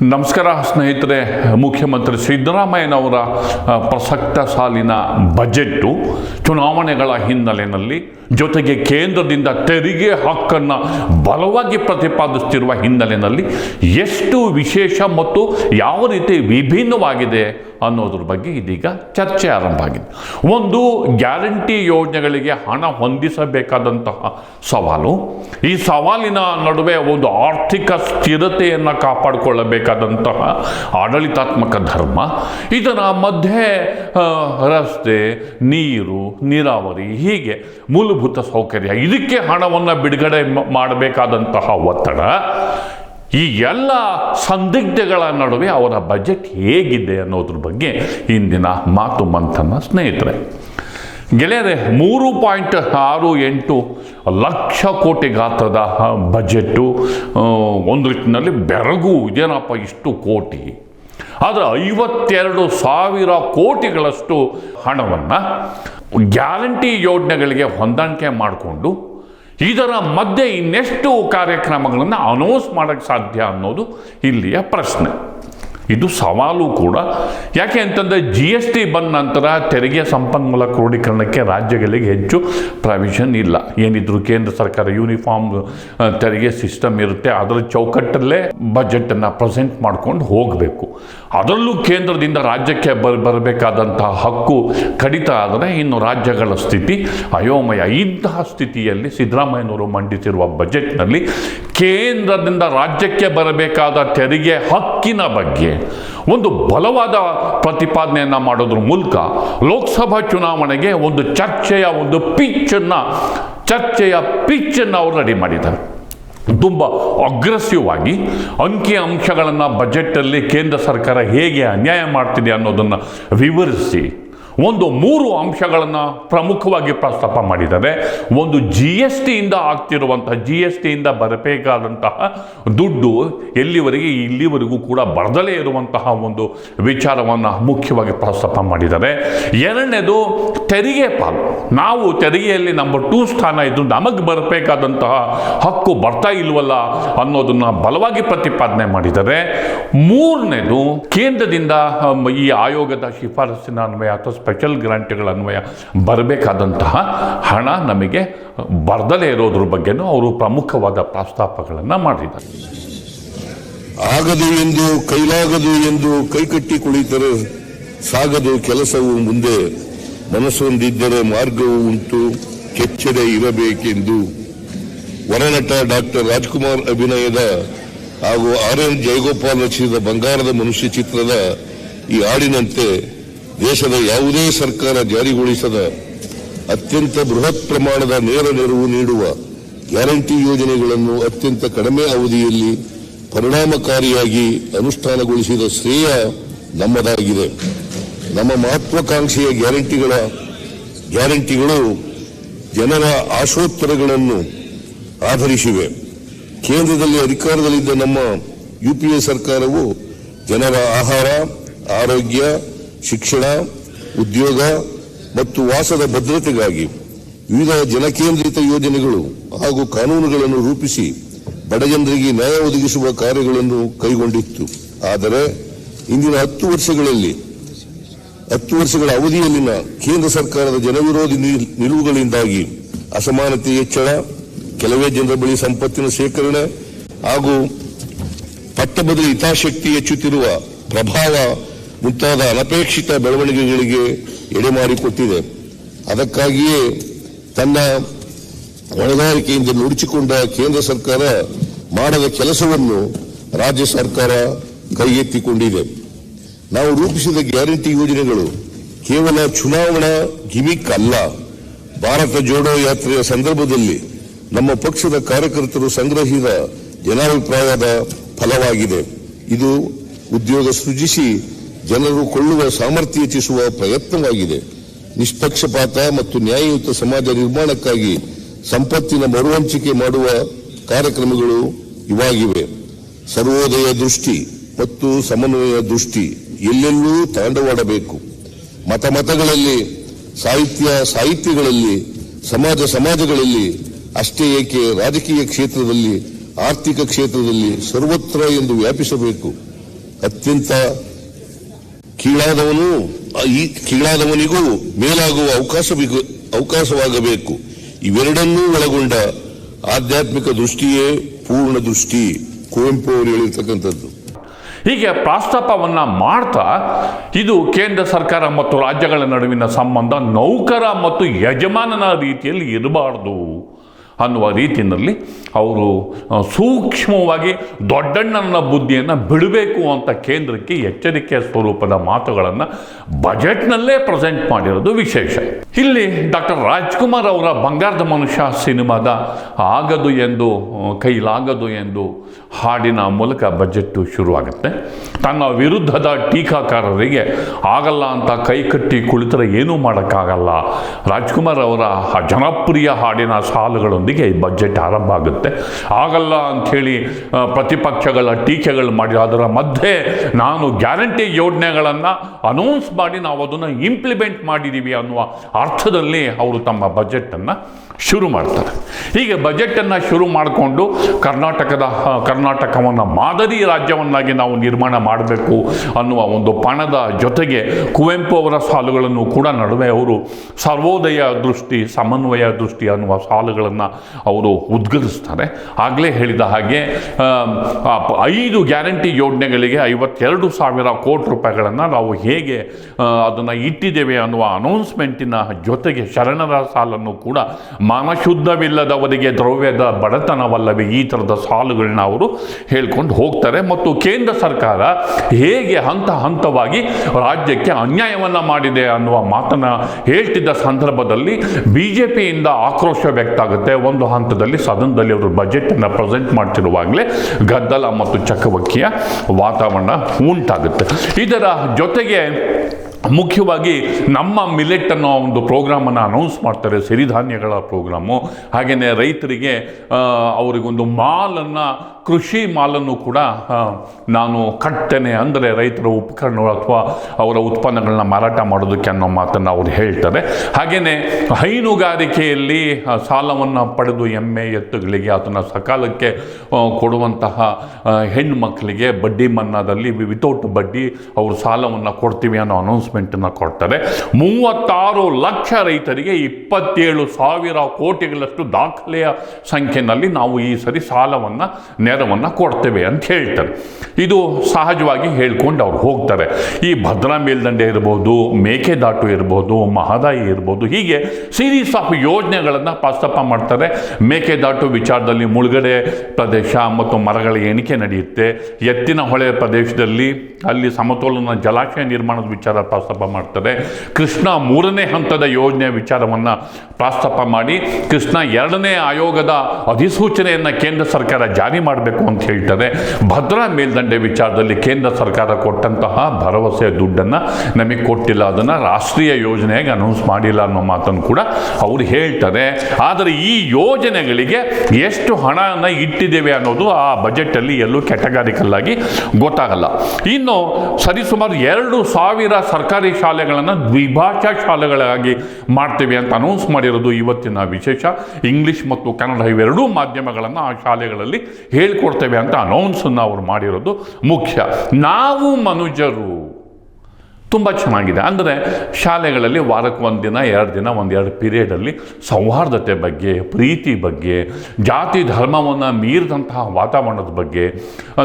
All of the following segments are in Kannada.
ನಮಸ್ಕಾರ, ಸ್ನೇಹಿತರೆ. ಮುಖ್ಯಮಂತ್ರಿ ಸಿದ್ದರಾಮಯ್ಯನವರ ಪ್ರಸಕ್ತ ಸಾಲಿನ ಬಜೆಟ್ಟು ಚುನಾವಣೆಗಳ ಹಿನ್ನೆಲೆಯಲ್ಲಿ ಜೊತೆಗೆ ಕೇಂದ್ರದಿಂದ ತೆರಿಗೆ ಹಕ್ಕನ್ನು ಬಲವಾಗಿ ಪ್ರತಿಪಾದಿಸುತ್ತಿರುವ ಹಿನ್ನೆಲೆಯಲ್ಲಿ ಎಷ್ಟು ವಿಶೇಷ ಮತ್ತು ಯಾವ ರೀತಿ ವಿಭಿನ್ನವಾಗಿದೆ ಅನ್ನೋದ್ರ ಬಗ್ಗೆ ಇದೀಗ ಚರ್ಚೆ ಆರಂಭ ಆಗಿದೆ. ಒಂದು ಗ್ಯಾರಂಟಿ ಯೋಜನೆಗಳಿಗೆ ಹಣ ಹೊಂದಿಸಬೇಕಾದಂತಹ ಸವಾಲು, ಈ ಸವಾಲಿನ ನಡುವೆ ಒಂದು ಆರ್ಥಿಕ ಸ್ಥಿರತೆಯನ್ನು ಕಾಪಾಡಿಕೊಳ್ಳಬೇಕಾದಂತಹ ಆಡಳಿತಾತ್ಮಕ ಧರ್ಮ ಇದರ ಮಧ್ಯೆ ರಸ್ತೆ, ನೀರು, ನೀರಾವರಿ, ಹೀಗೆ ಮೂಲಭೂತ ಸೌಕರ್ಯ, ಇದಕ್ಕೆ ಹಣವನ್ನು ಬಿಡುಗಡೆ ಮಾಡಬೇಕಾದಂತಹ ಒತ್ತಡ ಈ ಎಲ್ಲ ಸಂದಿಗ್ಧಗಳ ನಡುವೆ ಅವರ ಬಜೆಟ್ ಹೇಗಿದೆ ಅನ್ನೋದ್ರ ಬಗ್ಗೆ ಇಂದಿನ ಮಾತು ಮಂಥನ ಸ್ನೇಹಿತರೆ. ಗೆಳೆಯರೆ, ಮೂರು ಪಾಯಿಂಟ್ ಆರು ಎಂಟು ಲಕ್ಷ ಕೋಟಿ ಗಾತ್ರದ ಬಜೆಟ್ಟು ಒಂದು ರೀತಿಯಲ್ಲಿ ಬೆರಗು ಇದೇನಪ್ಪ ಇಷ್ಟು ಕೋಟಿ? ಆದರೆ ಐವತ್ತೆರಡು ಸಾವಿರ ಕೋಟಿಗಳಷ್ಟು ಹಣವನ್ನು ಗ್ಯಾರಂಟಿ ಯೋಜನೆಗಳಿಗೆ ಹೊಂದಾಣಿಕೆ ಮಾಡಿಕೊಂಡು ಇದರ ಮಧ್ಯೆ ಇನ್ನೆಷ್ಟು ಕಾರ್ಯಕ್ರಮಗಳನ್ನು ಅನೌನ್ಸ್ ಮಾಡೋಕ್ಕೆ ಸಾಧ್ಯ ಅನ್ನೋದು ಇಲ್ಲಿಯ ಪ್ರಶ್ನೆ. ಇದು ಸವಾಲು ಕೂಡ. ಯಾಕೆ ಅಂತಂದರೆ ಜಿ ಎಸ್ ಟಿ ಬಂದ ನಂತರ ತೆರಿಗೆ ಸಂಪನ್ಮೂಲ ಕ್ರೋಢೀಕರಣಕ್ಕೆ ರಾಜ್ಯಗಳಿಗೆ ಹೆಚ್ಚು ಪ್ರಾವಿಷನ್ ಇಲ್ಲ. ಏನಿದ್ರು ಕೇಂದ್ರ ಸರ್ಕಾರ ಯೂನಿಫಾರ್ಮ್ ತೆರಿಗೆ ಸಿಸ್ಟಮ್ ಇರುತ್ತೆ. ಅದರ ಚೌಕಟ್ಟಲ್ಲೇ ಬಜೆಟನ್ನು ಪ್ರೆಸೆಂಟ್ ಮಾಡ್ಕೊಂಡು ಹೋಗಬೇಕು. ಅದರಲ್ಲೂ ಕೇಂದ್ರದಿಂದ ರಾಜ್ಯಕ್ಕೆ ಬರ್ ಬರಬೇಕಾದಂತಹ ಹಕ್ಕು ಕಡಿತ ಆದರೆ ಇನ್ನು ರಾಜ್ಯಗಳ ಸ್ಥಿತಿ ಅಯೋಮಯ. ಇಂತಹ ಸ್ಥಿತಿಯಲ್ಲಿ ಸಿದ್ದರಾಮಯ್ಯನವರು ಮಂಡಿಸಿರುವ ಬಜೆಟ್ನಲ್ಲಿ ಕೇಂದ್ರದಿಂದ ರಾಜ್ಯಕ್ಕೆ ಬರಬೇಕಾದ ತೆರಿಗೆ ಹಕ್ಕಿನ ಬಗ್ಗೆ ಒಂದು ಬಲವಾದ ಪ್ರತಿಪಾದನೆಯನ್ನು ಮಾಡೋದ್ರ ಮೂಲಕ ಲೋಕಸಭಾ ಚುನಾವಣೆಗೆ ಒಂದು ಚರ್ಚೆಯ ಒಂದು ಪಿಚ್ಚನ್ನು ಚರ್ಚೆಯ ಪಿಚ್ಚನ್ನು ಅವರು ರೆಡಿ ಮಾಡಿದ್ದಾರೆ. ತುಂಬ ಅಗ್ರೆಸಿವ್ ಆಗಿ ಅಂಕಿ ಅಂಶಗಳನ್ನು ಬಜೆಟಲ್ಲಿ ಕೇಂದ್ರ ಸರ್ಕಾರ ಹೇಗೆ ಅನ್ಯಾಯ ಮಾಡ್ತಿದೆ ಅನ್ನೋದನ್ನು ವಿವರಿಸಿ ಒಂದು ಮೂರು ಅಂಶಗಳನ್ನು ಪ್ರಮುಖವಾಗಿ ಪ್ರಸ್ತಾಪ ಮಾಡಿದ್ದಾರೆ. ಒಂದು ಜಿ ಎಸ್ ಟಿಯಿಂದ ಆಗ್ತಿರುವಂತಹ ಜಿ ಎಸ್ ಟಿಯಿಂದ ಬರಬೇಕಾದಂತಹ ದುಡ್ಡು ಎಲ್ಲಿವರೆಗೆ, ಇಲ್ಲಿವರೆಗೂ ಕೂಡ ಬರದಲೇ ಇರುವಂತಹ ಒಂದು ವಿಚಾರವನ್ನು ಮುಖ್ಯವಾಗಿ ಪ್ರಸ್ತಾಪ ಮಾಡಿದ್ದಾರೆ. ಎರಡನೇದು ತೆರಿಗೆ ಪಾಲು. ನಾವು ತೆರಿಗೆಯಲ್ಲಿ ನಂಬರ್ ಟೂ ಸ್ಥಾನ ಇದ್ದು ನಮಗೆ ಬರಬೇಕಾದಂತಹ ಹಕ್ಕು ಬರ್ತಾ ಇಲ್ವಲ್ಲ ಅನ್ನೋದನ್ನ ಬಲವಾಗಿ ಪ್ರತಿಪಾದನೆ ಮಾಡಿದ್ದಾರೆ. ಮೂರನೇದು ಕೇಂದ್ರದಿಂದ ಈ ಆಯೋಗದ ಶಿಫಾರಸ್ಸಿನ ಅನ್ವಯ ಅಥವಾ ಸ್ಪೆಷಲ್ ಗ್ರಾಂಟ್ಗಳ ಅನ್ವಯ ಬರಬೇಕಾದಂತಹ ಹಣ ನಮಗೆ ಬರ್ದಲೇ ಇರೋದ್ರ ಬಗ್ಗೆನೂ ಅವರು ಪ್ರಮುಖವಾದ ಪ್ರಸ್ತಾಪಗಳನ್ನು ಮಾಡಿದ್ದಾರೆ. ಆಗದು ಎಂದು, ಕೈಲಾಗದು ಎಂದು ಕೈಕಟ್ಟಿ ಕುಳಿತರೆ ಸಾಗದು ಕೆಲಸವು ಮುಂದೆ. ಮನಸ್ಸೊಂದಿದ್ದರೆ ಮಾರ್ಗವೂ ಉಂಟು, ಕೆಚ್ಚದೆ ಇರಬೇಕೆಂದು. ವರನಟ ಡಾಕ್ಟರ್ ರಾಜ್ಕುಮಾರ್ ಅಭಿನಯದ ಹಾಗೂ ಆರ್ ಎನ್ ಜಯಗೋಪಾಲ್ ರಚಿಸಿದ ಬಂಗಾರದ ಮನುಷ್ಯ ಚಿತ್ರದ ಈ ಹಾಡಿನಂತೆ ದೇಶದ ಯಾವುದೇ ಸರ್ಕಾರ ಜಾರಿಗೊಳಿಸದ ಅತ್ಯಂತ ಬೃಹತ್ ಪ್ರಮಾಣದ ನೇರ ನೆರವು ನೀಡುವ ಗ್ಯಾರಂಟಿ ಯೋಜನೆಗಳನ್ನು ಅತ್ಯಂತ ಕಡಿಮೆ ಅವಧಿಯಲ್ಲಿ ಪರಿಣಾಮಕಾರಿಯಾಗಿ ಅನುಷ್ಠಾನಗೊಳಿಸಿದ ಶ್ರೇಯ ನಮ್ಮದಾಗಿದೆ. ನಮ್ಮ ಮಹತ್ವಾಕಾಂಕ್ಷೆಯ ಗ್ಯಾರಂಟಿಗಳ ಗ್ಯಾರಂಟಿಗಳು ಜನರ ಆಶೋತ್ತರಗಳನ್ನು ಆಧರಿಸಿವೆ. ಕೇಂದ್ರದಲ್ಲಿ ಅಧಿಕಾರದಲ್ಲಿದ್ದ ನಮ್ಮ ಯುಪಿಎ ಸರ್ಕಾರವು ಜನರ ಆಹಾರ, ಆರೋಗ್ಯ ಶಿಕ್ಷಣ, ಉದ್ಯೋಗ ಮತ್ತು ವಾಸದ ಭದ್ರತೆಗಾಗಿ ವಿವಿಧ ಜನಕೇಂದ್ರಿತ ಯೋಜನೆಗಳು ಹಾಗೂ ಕಾನೂನುಗಳನ್ನು ರೂಪಿಸಿ ಬಡಜನರಿಗೆ ನ್ಯಾಯ ಒದಗಿಸುವ ಕಾರ್ಯಗಳನ್ನು ಕೈಗೊಂಡಿತ್ತು. ಆದರೆ ಇಂದಿನ ಹತ್ತು ವರ್ಷಗಳಲ್ಲಿ, ಹತ್ತು ವರ್ಷಗಳ ಅವಧಿಯಲ್ಲಿನ ಕೇಂದ್ರ ಸರ್ಕಾರದ ಜನವಿರೋಧಿ ನಿಲ್- ನಿಲುವುಗಳಿಂದಾಗಿ ಅಸಮಾನತೆ ಹೆಚ್ಚಳ, ಕೆಲವೇ ಜನರ ಬಳಿ ಸಂಪತ್ತಿನ ಶೇಖರಣೆ ಹಾಗೂ ಪಟ್ಟಬದಲಿ ಹಿತಾಸಕ್ತಿ ಹೆಚ್ಚುತ್ತಿರುವ ಪ್ರಭಾವ ಮುಂತಾದ ಅನಪೇಕ್ಷಿತ ಬೆಳವಣಿಗೆಗಳಿಗೆ ಎಡೆಮಾಡಿಕೊಟ್ಟಿದೆ ಅದಕ್ಕಾಗಿಯೇ ತನ್ನ ಹೊಣೆಗಾರಿಕೆಯಿಂದ ನುಡಿಚಿಕೊಂಡ ಕೇಂದ್ರ ಸರ್ಕಾರ ಮಾಡದ ಕೆಲಸವನ್ನು ರಾಜ್ಯ ಸರ್ಕಾರ ಕೈಗೆತ್ತಿಕೊಂಡಿದೆ. ನಾವು ರೂಪಿಸಿದ ಗ್ಯಾರಂಟಿ ಯೋಜನೆಗಳು ಕೇವಲ ಚುನಾವಣಾ ಗಿಮಿಕ್ ಅಲ್ಲ. ಭಾರತ ಜೋಡೋ ಯಾತ್ರೆಯ ಸಂದರ್ಭದಲ್ಲಿ ನಮ್ಮ ಪಕ್ಷದ ಕಾರ್ಯಕರ್ತರು ಸಂಗ್ರಹಿಸಿದ ಜನಾಭಿಪ್ರಾಯದ ಫಲವಾಗಿದೆ. ಇದು ಉದ್ಯೋಗ ಸೃಜಿಸಿ ಜನರು ಕೊಳ್ಳುವ ಸಾಮರ್ಥ್ಯ ಹೆಚ್ಚಿಸುವ ಪ್ರಯತ್ನವಾಗಿದೆ. ನಿಷ್ಪಕ್ಷಪಾತ ಮತ್ತು ನ್ಯಾಯಯುತ ಸಮಾಜ ನಿರ್ಮಾಣಕ್ಕಾಗಿ ಸಂಪತ್ತಿನ ಮರುಹಂಚಿಕೆ ಮಾಡುವ ಕಾರ್ಯಕ್ರಮಗಳು ಇವಾಗಿವೆ. ಸರ್ವೋದಯ ದೃಷ್ಟಿ ಮತ್ತು ಸಮನ್ವಯ ದೃಷ್ಟಿ ಎಲ್ಲೆಲ್ಲೂ ತಾಂಡವಾಡಬೇಕು. ಮತ ಮತಗಳಲ್ಲಿ, ಸಾಹಿತ್ಯ ಸಾಹಿತ್ಯಗಳಲ್ಲಿ, ಸಮಾಜ ಸಮಾಜಗಳಲ್ಲಿ, ಅಷ್ಟೇ ಏಕೆ ರಾಜಕೀಯ ಕ್ಷೇತ್ರದಲ್ಲಿ, ಆರ್ಥಿಕ ಕ್ಷೇತ್ರದಲ್ಲಿ ಸರ್ವತ್ರ ಎಂದು ವ್ಯಾಪಿಸಬೇಕು. ಅತ್ಯಂತ ಕೀಳಾದವನು ಈ ಕೀಳಾದವನಿಗೂ ಮೇಲಾಗುವ ಅವಕಾಶ ಅವಕಾಶವಾಗಬೇಕು. ಇವೆರಡನ್ನೂ ಒಳಗೊಂಡ ಆಧ್ಯಾತ್ಮಿಕ ದೃಷ್ಟಿಯೇ ಪೂರ್ಣ ದೃಷ್ಟಿ. ಕುವೆಂಪು ಅವರು ಹೇಳಿರ್ತಕ್ಕಂಥದ್ದು. ಹೀಗೆ ಪ್ರಸ್ತಾಪವನ್ನು ಮಾಡ್ತಾ, ಇದು ಕೇಂದ್ರ ಸರ್ಕಾರ ಮತ್ತು ರಾಜ್ಯಗಳ ನಡುವಿನ ಸಂಬಂಧ ನೌಕರ ಮತ್ತು ಯಜಮಾನನ ರೀತಿಯಲ್ಲಿ ಇರಬಾರ್ದು. ಅನ್ನುವ ರೀತಿಯಲ್ಲಿ ಅವರು ಸೂಕ್ಷ್ಮವಾಗಿ ದೊಡ್ಡಣ್ಣನ ಬುದ್ಧಿಯನ್ನು ಬಿಡಬೇಕು ಅಂತ ಕೇಂದ್ರಕ್ಕೆ ಎಚ್ಚರಿಕೆ ಸ್ವರೂಪದ ಮಾತುಗಳನ್ನು ಬಜೆಟ್ನಲ್ಲೇ ಪ್ರೆಸೆಂಟ್ ಮಾಡಿರೋದು ವಿಶೇಷ. ಇಲ್ಲಿ ಡಾಕ್ಟರ್ ರಾಜ್ಕುಮಾರ್ ಅವರ ಬಂಗಾರದ ಮನುಷ್ಯ ಸಿನಿಮಾದ ಆಗದು ಎಂದು ಕೈಲಾಗದು ಎಂದು ಹಾಡಿನ ಮೂಲಕ ಬಜೆಟ್ಟು ಶುರುವಾಗುತ್ತೆ. ತನ್ನ ವಿರುದ್ಧದ ಟೀಕಾಕಾರರಿಗೆ ಆಗಲ್ಲ ಅಂತ ಕೈಕಟ್ಟಿ ಕುಳಿತರೆ ಏನೂ ಮಾಡೋಕ್ಕಾಗಲ್ಲ. ರಾಜ್ಕುಮಾರ್ ಅವರ ಜನಪ್ರಿಯ ಹಾಡಿನ ಸಾಲುಗಳೊಂದಿಗೆ ಈ ಬಜೆಟ್ ಆರಂಭ ಆಗುತ್ತೆ. ಆಗಲ್ಲ ಅಂಥೇಳಿ ಪ್ರತಿಪಕ್ಷಗಳ ಟೀಕೆಗಳು ಮಾಡಿ ಅದರ ಮಧ್ಯೆ ನಾನು ಗ್ಯಾರಂಟಿ ಯೋಜನೆಗಳನ್ನು ಅನೌನ್ಸ್ ಮಾಡಿ ನಾವು ಅದನ್ನು ಇಂಪ್ಲಿಮೆಂಟ್ ಮಾಡಿದ್ದೀವಿ ಅನ್ನುವ ಅರ್ಥದಲ್ಲಿ ಅವರು ತಮ್ಮ ಬಜೆಟನ್ನು ಶುರು ಮಾಡ್ತಾರೆ. ಹೀಗೆ ಬಜೆಟನ್ನು ಶುರು ಮಾಡಿಕೊಂಡು ಕರ್ನಾಟಕದ ಕರ್ನಾಟಕವನ್ನು ಮಾದರಿ ರಾಜ್ಯವನ್ನಾಗಿ ನಾವು ನಿರ್ಮಾಣ ಮಾಡಬೇಕು ಅನ್ನುವ ಒಂದು ಪಣದ ಜೊತೆಗೆ ಕುವೆಂಪು ಅವರ ಸಾಲುಗಳನ್ನು ಕೂಡ ನಡುವೆ ಅವರು ಸರ್ವೋದಯ ದೃಷ್ಟಿ, ಸಮನ್ವಯ ದೃಷ್ಟಿ ಅನ್ನುವ ಸಾಲುಗಳನ್ನು ಅವರು ಉದ್ಗರಿಸ್ತಾರೆ ಆಗಲೇ ಹೇಳಿದ ಹಾಗೆ ಐದು ಗ್ಯಾರಂಟಿ ಯೋಜನೆಗಳಿಗೆ ಐವತ್ತೆರಡು ಸಾವಿರ ಕೋಟಿ ರೂಪಾಯಿಗಳನ್ನು ನಾವು ಹೇಗೆ ಅದನ್ನು ಇಟ್ಟಿದ್ದೇವೆ ಅನ್ನುವ ಅನೌನ್ಸ್ಮೆಂಟಿನ ಜೊತೆಗೆ ಶರಣರ ಸಾಲನ್ನು ಕೂಡ ಮಾನಶುದ್ಧವಿಲ್ಲದವರಿಗೆ ದ್ರವ್ಯದ ಬಡತನವಲ್ಲವೇ ಈ ಥರದ ಸಾಲುಗಳನ್ನ ಅವರು ಹೇಳ್ಕೊಂಡು ಹೋಗ್ತಾರೆ. ಮತ್ತು ಕೇಂದ್ರ ಸರ್ಕಾರ ಹೇಗೆ ಹಂತ ಹಂತವಾಗಿ ರಾಜ್ಯಕ್ಕೆ ಅನ್ಯಾಯವನ್ನು ಮಾಡಿದೆ ಅನ್ನುವ ಮಾತನ್ನು ಹೇಳ್ತಿದ್ದ ಸಂದರ್ಭದಲ್ಲಿ ಬಿ ಜೆ ಪಿಯಿಂದ ಆಕ್ರೋಶ ವ್ಯಕ್ತ ಆಗುತ್ತೆ ಒಂದು ಹಂತದಲ್ಲಿ ಸದನದಲ್ಲಿ ಅವರು ಬಜೆಟನ್ನು ಪ್ರೆಸೆಂಟ್ ಮಾಡ್ತಿರುವಾಗಲೇ ಗದ್ದಲ ಮತ್ತು ಚಕವಕ್ಕಿಯ ವಾತಾವರಣ ಉಂಟಾಗುತ್ತೆ. ಇದರ ಜೊತೆಗೆ ಮುಖ್ಯವಾಗಿ ನಮ್ಮ ಮಿಲೆಟ್ ಅನ್ನೋ ಒಂದು ಪ್ರೋಗ್ರಾಮನ್ನು ಅನೌನ್ಸ್ ಮಾಡ್ತಾರೆ. ಸಿರಿಧಾನ್ಯಗಳ ಪ್ರೋಗ್ರಾಮು ಹಾಗೆಯೇ ರೈತರಿಗೆ ಅವರಿಗೊಂದು ಮಾಲನ್ನು ಕೃಷಿ ಮಾಲನ್ನು ಕೂಡ ನಾನು ಕಟ್ತೇನೆ ಅಂದರೆ ರೈತರ ಉಪಕರಣಗಳು ಅಥವಾ ಅವರ ಉತ್ಪನ್ನಗಳನ್ನ ಮಾರಾಟ ಮಾಡೋದಕ್ಕೆ ಅನ್ನೋ ಮಾತನ್ನು ಅವರು ಹೇಳ್ತಾರೆ. ಹಾಗೆಯೇ ಹೈನುಗಾರಿಕೆಯಲ್ಲಿ ಸಾಲವನ್ನು ಪಡೆದು ಎಮ್ಮೆ ಎತ್ತುಗಳಿಗೆ ಅದನ್ನು ಸಕಾಲಕ್ಕೆ ಕೊಡುವಂತಹ ಹೆಣ್ಣು ಮಕ್ಕಳಿಗೆ ಬಡ್ಡಿ ಮನ್ನಾದಲ್ಲಿ ವಿತೌಟ್ ಬಡ್ಡಿ ಅವರು ಸಾಲವನ್ನು ಕೊಡ್ತೀವಿ ಅನ್ನೋ ಅನೌನ್ಸ್ಮೆಂಟನ್ನು ಕೊಡ್ತಾರೆ. ಮೂವತ್ತಾರು ಲಕ್ಷ ರೈತರಿಗೆ ಇಪ್ಪತ್ತೇಳು ಸಾವಿರ ಕೋಟಿಗಳಷ್ಟು ದಾಖಲೆಯ ಸಂಖ್ಯೆಯಲ್ಲಿ ನಾವು ಈ ಸರಿ ಸಾಲವನ್ನು ನೆರವನ್ನು ಕೊಡ್ತೇವೆ ಅಂತ ಹೇಳ್ತಾರೆ. ಇದು ಸಹಜವಾಗಿ ಹೇಳ್ಕೊಂಡು ಅವ್ರು ಹೋಗ್ತಾರೆ. ಈ ಭದ್ರಾ ಮೇಲ್ದಂಡೆ ಇರ್ಬೋದು, ಮೇಕೆದಾಟು ಇರ್ಬೋದು, ಮಹದಾಯಿ ಇರ್ಬೋದು, ಹೀಗೆ ಸೀರೀಸ್ ಆಫ್ ಯೋಜನೆಗಳನ್ನು ಪ್ರಸ್ತಾಪ ಮಾಡ್ತಾರೆ. ಮೇಕೆದಾಟು ವಿಚಾರದಲ್ಲಿ ಮುಳುಗಡೆ ಪ್ರದೇಶ ಮತ್ತು ಮರಗಳ ಎಣಿಕೆ ನಡೆಯುತ್ತೆ. ಎತ್ತಿನ ಹೊಳೆ ಪ್ರದೇಶದಲ್ಲಿ ಅಲ್ಲಿ ಸಮತೋಲನ ಜಲಾಶಯ ನಿರ್ಮಾಣದ ವಿಚಾರ ಪ್ರಸ್ತಾಪ ಮಾಡ್ತಾರೆ. ಕೃಷ್ಣ ಮೂರನೇ ಹಂತದ ಯೋಜನೆ ವಿಚಾರವನ್ನು ಪ್ರಸ್ತಾಪ ಮಾಡಿ, ಕೃಷ್ಣ ಎರಡನೇ ಆಯೋಗದ ಅಧಿಸೂಚನೆಯನ್ನು ಕೇಂದ್ರ ಸರ್ಕಾರ ಜಾರಿ ಮಾಡಬೇಕು ಅಂತ ಹೇಳ್ತಾರೆ ಭದ್ರಾ ಮೇಲ್ದಂಡೆ ವಿಚಾರದಲ್ಲಿ ಕೇಂದ್ರ ಸರ್ಕಾರ ಕೊಟ್ಟಂತಹ ಭರವಸೆಯ ದುಡ್ಡನ್ನು ನಮಗೆ ಕೊಟ್ಟಿಲ್ಲ. ಅದನ್ನು ರಾಷ್ಟ್ರೀಯ ಯೋಜನೆಗೆ ಅನೌನ್ಸ್ ಮಾಡಿಲ್ಲ ಅನ್ನೋ ಮಾತನ್ನು ಕೂಡ ಅವರು ಹೇಳ್ತಾರೆ. ಆದರೆ ಈ ಯೋಜನೆಗಳಿಗೆ ಎಷ್ಟು ಹಣನ ಇಟ್ಟಿದ್ದೇವೆ ಅನ್ನೋದು ಆ ಬಜೆಟಲ್ಲಿ ಎಲ್ಲೂ ಕೆಟಗಾರಿಕಲ್ ಆಗಿ ಗೊತ್ತಾಗಲ್ಲ. ಇನ್ನು ಸರಿಸುಮಾರು ಎರಡು ಸಾವಿರ ಸರ್ಕಾರಿ ಶಾಲೆಗಳನ್ನು ದ್ವಿಭಾಷಾ ಶಾಲೆಗಳಾಗಿ ಮಾಡ್ತೇವೆ ಅಂತ ಅನೌನ್ಸ್ ಮಾಡಿರೋದು ಇವತ್ತಿನ ವಿಶೇಷ. ಇಂಗ್ಲಿಷ್ ಮತ್ತು ಕನ್ನಡ ಇವೆರಡೂ ಮಾಧ್ಯಮಗಳನ್ನು ಆ ಶಾಲೆಗಳಲ್ಲಿ ಹೇಳ್ಕೊಡ್ತೇವೆ ಅಂತ ಅನೌನ್ಸನ್ನು ಅವರು ಮಾಡಿರೋದು ಮುಖ್ಯ. ನಾವು ಮನುಜರು. ತುಂಬ ಚೆನ್ನಾಗಿದೆ. ಅಂದರೆ ಶಾಲೆಗಳಲ್ಲಿ ವಾರಕ್ಕೆ ಒಂದು ದಿನ, ಎರಡು ದಿನ ಒಂದೆರಡು ಪೀರಿಯಡಲ್ಲಿ ಸೌಹಾರ್ದತೆ ಬಗ್ಗೆ, ಪ್ರೀತಿ ಬಗ್ಗೆ, ಜಾತಿ ಧರ್ಮವನ್ನು ಮೀರಿದಂತಹ ವಾತಾವರಣದ ಬಗ್ಗೆ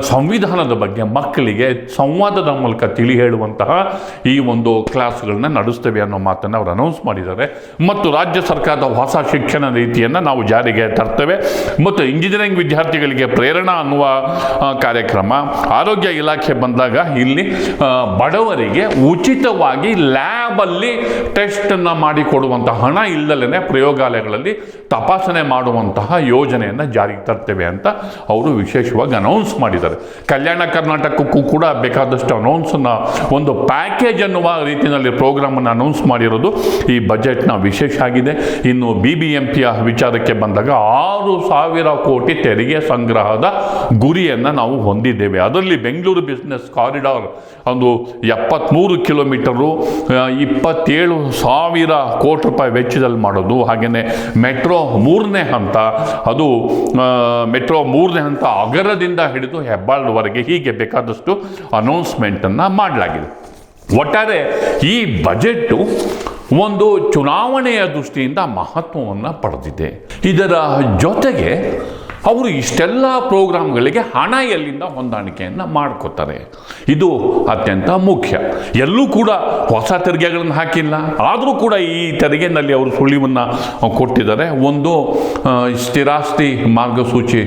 ಸಂವಿಧಾನದ ಬಗ್ಗೆ ಮಕ್ಕಳಿಗೆ ಸಂವಾದದ ಮೂಲಕ ತಿಳಿ ಹೇಳುವಂತಹ ಈ ಒಂದು ಕ್ಲಾಸ್ಗಳನ್ನ ನಡೆಸ್ತೇವೆ ಅನ್ನೋ ಮಾತನ್ನು ಅವರು ಅನೌನ್ಸ್ ಮಾಡಿದ್ದಾರೆ. ಮತ್ತು ರಾಜ್ಯ ಸರ್ಕಾರದ ಹೊಸ ಶಿಕ್ಷಣ ನೀತಿಯನ್ನು ನಾವು ಜಾರಿಗೆ ತರ್ತೇವೆ. ಮತ್ತು ಇಂಜಿನಿಯರಿಂಗ್ ವಿದ್ಯಾರ್ಥಿಗಳಿಗೆ ಪ್ರೇರಣಾ ಅನ್ನುವ ಕಾರ್ಯಕ್ರಮ, ಆರೋಗ್ಯ ಇಲಾಖೆ ಬಂದಾಗ ಇಲ್ಲಿ ಬಡವರಿಗೆ ಉಚಿತವಾಗಿ ಲ್ಯಾಬಲ್ಲಿ ಟೆಸ್ಟನ್ನು ಮಾಡಿಕೊಡುವಂತಹ ಹಣ ಇಲ್ಲದೇ ಪ್ರಯೋಗಾಲಯಗಳಲ್ಲಿ ತಪಾಸಣೆ ಮಾಡುವಂತಹ ಯೋಜನೆಯನ್ನು ಜಾರಿಗೆ ತರ್ತೇವೆ ಅಂತ ಅವರು ವಿಶೇಷವಾಗಿ ಅನೌನ್ಸ್ ಮಾಡಿದ್ದಾರೆ. ಕಲ್ಯಾಣ ಕರ್ನಾಟಕಕ್ಕೂ ಕೂಡ ಬೇಕಾದಷ್ಟು ಅನೌನ್ಸನ್ನು ಒಂದು ಪ್ಯಾಕೇಜ್ ಅನ್ನುವ ರೀತಿಯಲ್ಲಿ ಪ್ರೋಗ್ರಾಮನ್ನು ಅನೌನ್ಸ್ ಮಾಡಿರೋದು ಈ ಬಜೆಟ್ನ ವಿಶೇಷ ಆಗಿದೆ. ಇನ್ನು ಬಿ ಬಿ ಎಂ ವಿಚಾರಕ್ಕೆ ಬಂದಾಗ ಆರು ಸಾವಿರ ಕೋಟಿ ತೆರಿಗೆ ಸಂಗ್ರಹದ ಗುರಿಯನ್ನು ನಾವು ಹೊಂದಿದ್ದೇವೆ. ಅದರಲ್ಲಿ ಬೆಂಗಳೂರು ಬಿಸ್ನೆಸ್ ಕಾರಿಡಾರ್ ಒಂದು ಎಪ್ಪತ್ತ್ಮೂರು ಕಿಲೋಮೀಟರು ಇಪ್ಪತ್ತೇಳು ಸಾವಿರ ಕೋಟಿ ರೂಪಾಯಿ ವೆಚ್ಚದಲ್ಲಿ ಮಾಡೋದು. ಹಾಗೆಯೇ ಮೆಟ್ರೋ ಮೂರನೇ ಹಂತ, ಅದು ಮೆಟ್ರೋ ಮೂರನೇ ಹಂತ ಅಗರದಿಂದ ಹಿಡಿದು ಹೆಬ್ಬಾಳದವರೆಗೆ ಹೀಗೆ ಬೇಕಾದಷ್ಟು ಅನೌನ್ಸ್ಮೆಂಟನ್ನು ಮಾಡಲಾಗಿದೆ. ಒಟ್ಟಾರೆ ಈ ಬಜೆಟ್ಟು ಒಂದು ಚುನಾವಣೆಯ ದೃಷ್ಟಿಯಿಂದ ಮಹತ್ವವನ್ನು ಪಡೆದಿದೆ. ಇದರ ಜೊತೆಗೆ ಅವರು ಇಷ್ಟೆಲ್ಲ ಪ್ರೋಗ್ರಾಮ್ಗಳಿಗೆ ಹಣ ಎಲ್ಲಿಂದ ಹೊಂದಾಣಿಕೆಯನ್ನು ಮಾಡ್ಕೋತಾರೆ. ಇದು ಅತ್ಯಂತ ಮುಖ್ಯ. ಎಲ್ಲೂ ಕೂಡ ಹೊಸ ತೆರಿಗೆಗಳನ್ನು ಹಾಕಿಲ್ಲ. ಆದರೂ ಕೂಡ ಈ ತೆರಿಗೆನಲ್ಲಿ ಅವರು ಸುಳಿವನ್ನು ಕೊಟ್ಟಿದ್ದಾರೆ. ಒಂದು ಸ್ಥಿರಾಸ್ತಿ ಮಾರ್ಗಸೂಚಿ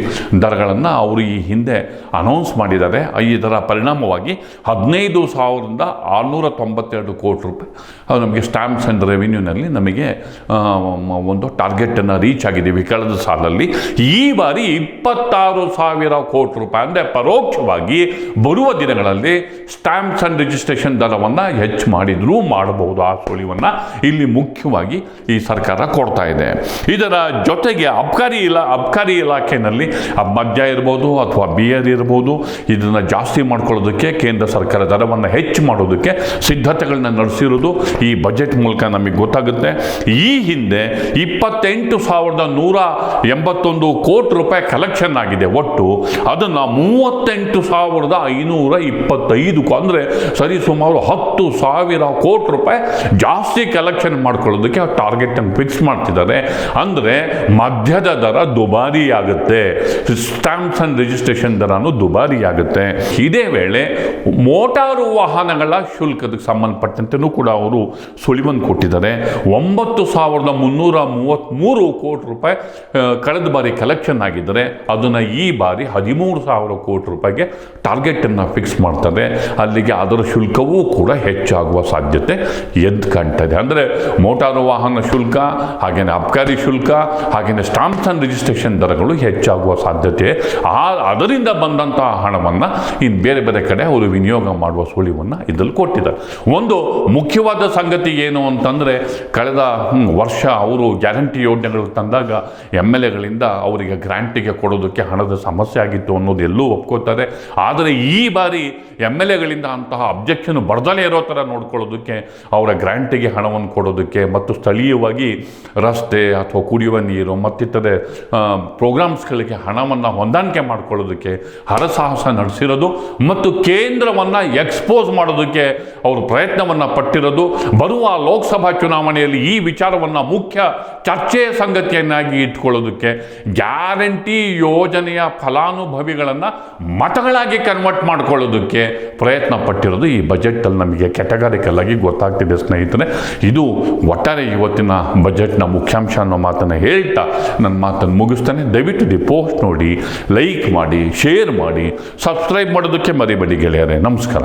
ದರಗಳನ್ನು ಅವರು ಈ ಹಿಂದೆ ಅನೌನ್ಸ್ ಮಾಡಿದ್ದಾರೆ. ಇದರ ಪರಿಣಾಮವಾಗಿ ಹದಿನೈದು ಸಾವಿರದಿಂದ ಆರುನೂರ ತೊಂಬತ್ತೆರಡು ಕೋಟಿ ರೂಪಾಯಿ ನಮಗೆ ಸ್ಟ್ಯಾಂಪ್ಸ್ ಆ್ಯಂಡ್ ರೆವಿನ್ಯೂನಲ್ಲಿ ನಮಗೆ ಒಂದು ಟಾರ್ಗೆಟನ್ನು ರೀಚ್ ಆಗಿದ್ದೀವಿ ಕಳೆದ ಸಾಲಲ್ಲಿ ಈ ಬಾರಿ ಇಪ್ಪತ್ತಾರು ಸಾವಿರ ಕೋಟಿ ರೂಪಾಯಿ ಅಂದರೆ ಪರೋಕ್ಷವಾಗಿ ಬರುವ ದಿನಗಳಲ್ಲಿ ಸ್ಟ್ಯಾಂಪ್ಸ್ ಆ್ಯಂಡ್ ರಿಜಿಸ್ಟ್ರೇಷನ್ ದರವನ್ನು ಹೆಚ್ಚು ಮಾಡಿದರೂ ಮಾಡಬಹುದು ಆ ಸುಳಿವನ್ನು ಇಲ್ಲಿ ಮುಖ್ಯವಾಗಿ ಈ ಸರ್ಕಾರ ಕೊಡ್ತಾ ಇದೆ. ಇದರ ಜೊತೆಗೆ ಅಬ್ಕಾರಿ ಇಲಾ, ಅಬ್ಕಾರಿ ಇಲಾಖೆಯಲ್ಲಿ ಮದ್ಯ ಇರ್ಬೋದು ಅಥವಾ ಬಿಯರ್ ಇರ್ಬೋದು, ಇದನ್ನು ಜಾಸ್ತಿ ಮಾಡ್ಕೊಳ್ಳೋದಕ್ಕೆ ಕೇಂದ್ರ ಸರ್ಕಾರ ದರವನ್ನು ಹೆಚ್ಚು ಮಾಡೋದಕ್ಕೆ ಸಿದ್ಧತೆಗಳನ್ನ ನಡೆಸಿರೋದು ಈ ಬಜೆಟ್ ಮೂಲಕ ನಮಗೆ ಗೊತ್ತಾಗುತ್ತೆ. ಈ ಹಿಂದೆ ಇಪ್ಪತ್ತೆಂಟು ಸಾವಿರದ ನೂರ ಎಂಬತ್ತೊಂದು ಕೋಟಿ ರೂಪಾಯಿ ಕಲೆಕ್ಷನ್ ಆಗಿದೆ ಒಟ್ಟು, ಅದನ್ನು ಮೂವತ್ತೆಂಟು ಸಾವಿರದ ಐನೂರ ಇಪ್ಪತ್ತೈದು ಅಂದರೆ ಸರಿ ಸುಮಾರು ಹತ್ತು ಸಾವಿರ ಕೋಟಿ ರೂಪಾಯಿ ಜಾಸ್ತಿ ಕಲೆಕ್ಷನ್ ಮಾಡ್ಕೊಳ್ಳೋದಕ್ಕೆ ಆ ಟಾರ್ಗೆಟನ್ನು ಫಿಕ್ಸ್ ಮಾಡ್ತಿದ್ದಾರೆ. ಅಂದರೆ ಮಧ್ಯದ ದರ ದುಬಾರಿ ಆಗುತ್ತೆ ಸ್ಟ್ಯಾಂಪ್ಸ್ ಆ್ಯಂಡ್ ರಿಜಿಸ್ಟ್ರೇಷನ್ ದರನೂ ದುಬಾರಿ ಆಗುತ್ತೆ ಇದೇ ವೇಳೆ ಮೋಟಾರು ವಾಹನಗಳ ಶುಲ್ಕಕ್ಕೆ ಸಂಬಂಧಪಟ್ಟಂತೆಯೂ ಕೂಡ ಅವರು ಸುಳಿವನ್ನು ಕೊಟ್ಟಿದ್ದಾರೆ. ಒಂಬತ್ತು ಸಾವಿರದ ಮುನ್ನೂರ ಮೂವತ್ತ್ಮೂರು ಕೋಟಿ ರೂಪಾಯಿ ಕಳೆದ ಬಾರಿ ಕಲೆಕ್ಷನ್ ಆಗಿದ್ದರೆ ಅದನ್ನು ಈ ಬಾರಿ ಹದಿಮೂರು ಸಾವಿರ ಕೋಟಿ ರೂಪಾಯಿಗೆ ಟಾರ್ಗೆಟನ್ನು ಫಿಕ್ಸ್ ಮಾಡ್ತಾರೆ ಅಲ್ಲಿಗೆ ಅದರ ಶುಲ್ಕವೂ ಕೂಡ ಹೆಚ್ಚಾಗುವ ಸಾಧ್ಯತೆ ಎದ್ದು ಕಾಣ್ತದೆ. ಅಂದರೆ ಮೋಟಾರು ವಾಹನ ಶುಲ್ಕ ಹಾಗೆಯೇ ಅಬ್ಕಾರಿ ಶುಲ್ಕ ಹಾಗೆಯೇ ಸ್ಟಾಂಪ್ಸ್ ಆ್ಯಂಡ್ ರಿಜಿಸ್ಟ್ರೇಷನ್ ದರಗಳು ಹೆಚ್ಚಾಗುವ ಸಾಧ್ಯತೆ. ಆ, ಅದರಿಂದ ಬಂದಂತಹ ಹಣವನ್ನು ಇನ್ನು ಬೇರೆ ಬೇರೆ ಕಡೆ ಅವರು ವಿನಿಯೋಗ ಮಾಡುವ ಸುಳಿವನ್ನು ಇದರಲ್ಲಿ ಕೊಟ್ಟಿದ್ದಾರೆ. ಒಂದು ಮುಖ್ಯವಾದ ಸಂಗತಿ ಏನು ಅಂತಂದರೆ, ಕಳೆದ ವರ್ಷ ಅವರು ಗ್ಯಾರಂಟಿ ಯೋಜನೆಗಳು ತಂದಾಗ ಎಂ ಎಲ್ ಎಗಳಿಂದ ಅವರಿಗೆ ಗ್ರಾಂಟಿಗೆ ಕೊಡೋದಕ್ಕೆ ಹಣದ ಸಮಸ್ಯೆ ಆಗಿತ್ತು ಅನ್ನೋದು ಎಲ್ಲೂ ಒಪ್ಕೋತಾರೆ. ಆದರೆ ಈ ಬಾರಿ ಎಂ ಎಲ್ ಎಗಳಿಂದ ಅಂತಹ ಅಬ್ಜೆಕ್ಷನ್ ಬರ್ದಲೇ ಇರೋ ಥರ ನೋಡ್ಕೊಳ್ಳೋದಕ್ಕೆ, ಅವರ ಗ್ರ್ಯಾಂಟಿಗೆ ಹಣವನ್ನು ಕೊಡೋದಕ್ಕೆ ಮತ್ತು ಸ್ಥಳೀಯವಾಗಿ ರಸ್ತೆ ಅಥವಾ ಕುಡಿಯುವ ನೀರು ಮತ್ತಿತರೆ ಪ್ರೋಗ್ರಾಮ್ಸ್ಗಳಿಗೆ ಹಣವನ್ನು ಹೊಂದಾಣಿಕೆ ಮಾಡ್ಕೊಳ್ಳೋದಕ್ಕೆ ಹರಸಾಹಸ ನಡೆಸಿರೋದು ಮತ್ತು ಕೇಂದ್ರವನ್ನು ಎಕ್ಸ್ಪೋಸ್ ಮಾಡೋದಕ್ಕೆ ಅವರು ಪ್ರಯತ್ನವನ್ನು ಪಟ್ಟಿರೋದು. ಬರುವ ಲೋಕಸಭಾ ಚುನಾವಣೆಯಲ್ಲಿ ಈ ವಿಚಾರವನ್ನು ಮುಖ್ಯ ಚರ್ಚೆಯ ಸಂಗತಿಯನ್ನಾಗಿ ಇಟ್ಕೊಳ್ಳೋದಕ್ಕೆ ಗ್ಯಾರಂಟಿ ಯೋಜನೆಯ ಫಲಾನುಭವಿಗಳನ್ನು ಮತಗಳಾಗಿ ಕನ್ವರ್ಟ್ ಮಾಡ್ಕೊಳ್ಳೋದಕ್ಕೆ ಪ್ರಯತ್ನ ಪಟ್ಟಿರೋದು ಈ ಬಜೆಟಲ್ಲಿ ನಮಗೆ ಕೆಟಗಾರಿಕಲ್ ಆಗಿ ಗೊತ್ತಾಗ್ತಿದೆ ಸ್ನೇಹಿತರೆ. ಇದು ಒಟ್ಟಾರೆ ಇವತ್ತಿನ ಬಜೆಟ್ನ ಮುಖ್ಯಾಂಶ ಅನ್ನೋ ಮಾತನ್ನು ಹೇಳ್ತಾ ನನ್ನ ಮಾತನ್ನು ಮುಗಿಸ್ತಾನೆ. ದಯವಿಟ್ಟು ದಿ ಪೋಸ್ಟ್ ನೋಡಿ ಲೈಕ್ ಮಾಡಿ ಶೇರ್ ಮಾಡಿ ಸಬ್ಸ್ಕ್ರೈಬ್ ಮಾಡೋದಕ್ಕೆ ಮರಿಬೇಡಿ ಗೆಳೆಯರೆ. ನಮಸ್ಕಾರ.